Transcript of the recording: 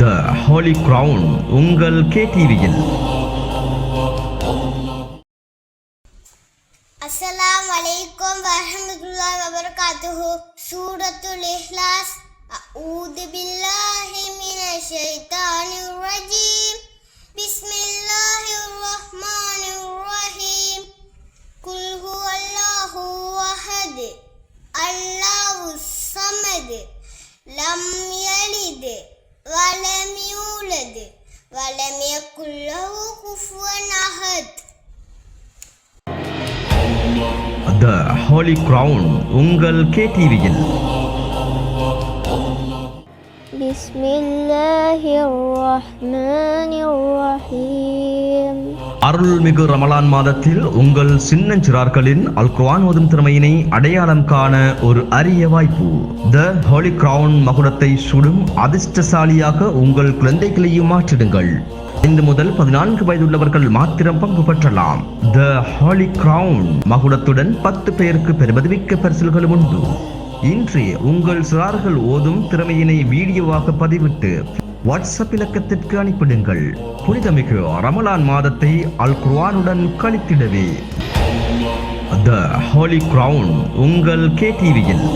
த Holi crown உங்கள் கேடிவியில் அஸ்ஸலாமு அலைக்கும் வரஹ்மத்துல்லாஹி வபரகாத்துஹு சூரத்துல் இஹ்லாஸ் அஊது பில்லாஹி மினஷ் ஷைத்தானிர் ரஜீம் பிஸ்மில்லாஹிர் ரஹ்மானிர் ரஹீம் குல் ஹுவல்லாஹு அஹத் அல்லாஹுஸ் ஸமத் லம் யலித் யூலத் வலம் யக்குல் லஹு குஃபுவன் அஹத் த ஹோலி கிரவுன் உங்கள் கேடிவியில் அருள்மிகு ரமலான் மாதத்தில் உங்கள் சின்னஞ்சிறார்களின் அல் குரான் ஓதும் திறமையினை அடையாளம் காண ஒரு அரிய வாய்ப்பு. த ஹோலி கிரவுன் மகுடத்தை சுடும் அதிர்ஷ்டசாலியாக உங்கள் குழந்தைகளையும் மாற்றிடுங்கள். ஐந்து முதல் பதினான்கு வயதுள்ளவர்கள் மாத்திரம் பங்கு பெற்றலாம். த ஹோலி கிரவுன் மகுடத்துடன் பத்து பேருக்கு பெருமதிமிக்க பரிசல்களும் உண்டு. இன்று உங்கள் சிறார்கள் ஓதும் திறமையினை வீடியோவாக பதிவிட்டு வாட்ஸ்அப் இலக்கத்திற்கு அனுப்பிடுங்கள். புனிதமிகு ரமலான் மாதத்தை அல் குர்வானுடன் கழித்திடவே. த ஹோலி கிரவுன் உங்கள் கேடிவியில்